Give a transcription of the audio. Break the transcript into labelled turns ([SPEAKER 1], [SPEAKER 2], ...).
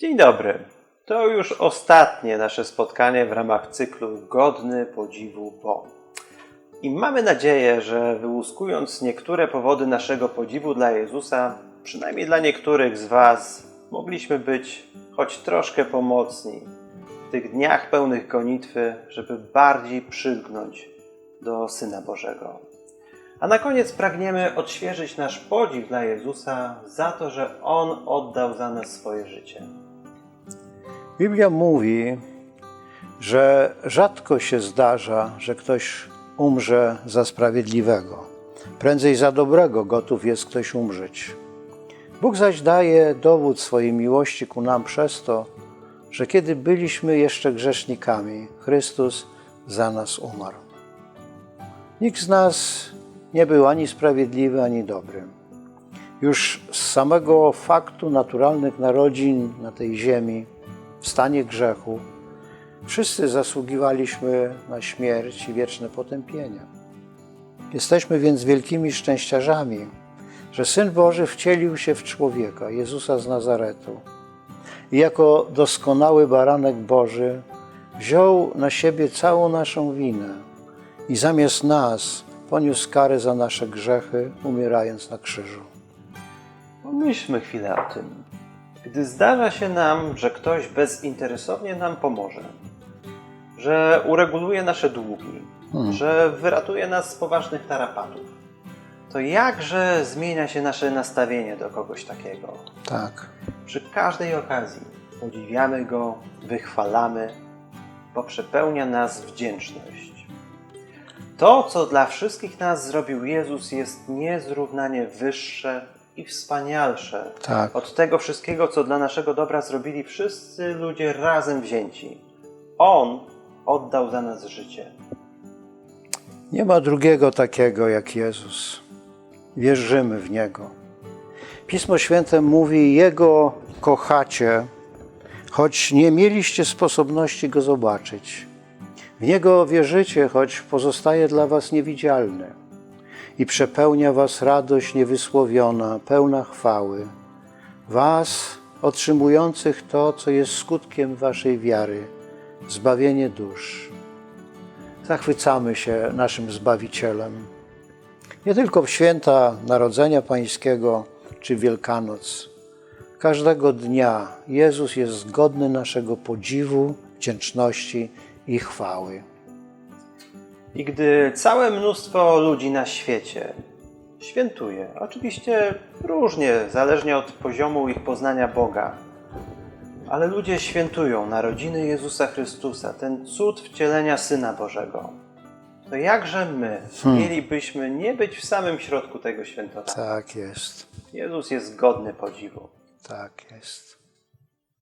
[SPEAKER 1] Dzień dobry. To już ostatnie nasze spotkanie w ramach cyklu Godny Podziwu Bo. I mamy nadzieję, że wyłuskując niektóre powody naszego podziwu dla Jezusa, przynajmniej dla niektórych z Was, mogliśmy być choć troszkę pomocni w tych dniach pełnych gonitwy, żeby bardziej przylgnąć do Syna Bożego. A na koniec pragniemy odświeżyć nasz podziw dla Jezusa za to, że On oddał za nas swoje życie.
[SPEAKER 2] Biblia mówi, że rzadko się zdarza, że ktoś umrze za sprawiedliwego. Prędzej za dobrego gotów jest ktoś umrzeć. Bóg zaś daje dowód swojej miłości ku nam przez to, że kiedy byliśmy jeszcze grzesznikami, Chrystus za nas umarł. Nikt z nas nie był ani sprawiedliwy, ani dobry. Już z samego faktu naturalnych narodzin na tej ziemi, w stanie grzechu, wszyscy zasługiwaliśmy na śmierć i wieczne potępienie. Jesteśmy więc wielkimi szczęściarzami, że Syn Boży wcielił się w człowieka, Jezusa z Nazaretu. I jako doskonały baranek Boży wziął na siebie całą naszą winę i zamiast nas poniósł karę za nasze grzechy, umierając na krzyżu.
[SPEAKER 1] Pomyślmy chwilę o tym. Gdy zdarza się nam, że ktoś bezinteresownie nam pomoże, że ureguluje nasze długi, że wyratuje nas z poważnych tarapatów, to jakże zmienia się nasze nastawienie do kogoś takiego?
[SPEAKER 2] Tak.
[SPEAKER 1] Przy każdej okazji podziwiamy go, wychwalamy, bo przepełnia nas wdzięczność. To, co dla wszystkich nas zrobił Jezus, jest niezrównanie wyższe i wspanialsze
[SPEAKER 2] Tak.
[SPEAKER 1] od tego wszystkiego, co dla naszego dobra zrobili wszyscy ludzie razem wzięci. On oddał za nas życie.
[SPEAKER 2] Nie ma drugiego takiego jak Jezus. Wierzymy w Niego. Pismo Święte mówi: Jego kochacie, choć nie mieliście sposobności Go zobaczyć. W Niego wierzycie, choć pozostaje dla Was niewidzialny i przepełnia Was radość niewysłowiona, pełna chwały. Was otrzymujących to, co jest skutkiem Waszej wiary, zbawienie dusz zachwycamy się naszym Zbawicielem. Nie tylko w święta Narodzenia Pańskiego czy Wielkanoc. Każdego dnia Jezus jest godny naszego podziwu, wdzięczności i chwały.
[SPEAKER 1] I gdy całe mnóstwo ludzi na świecie świętuje, oczywiście różnie, zależnie od poziomu ich poznania Boga, ale ludzie świętują narodziny Jezusa Chrystusa, ten cud wcielenia Syna Bożego, to jakże my mielibyśmy nie być w samym środku tego świętowania?
[SPEAKER 2] Tak jest,
[SPEAKER 1] Jezus jest godny podziwu.
[SPEAKER 2] tak jest.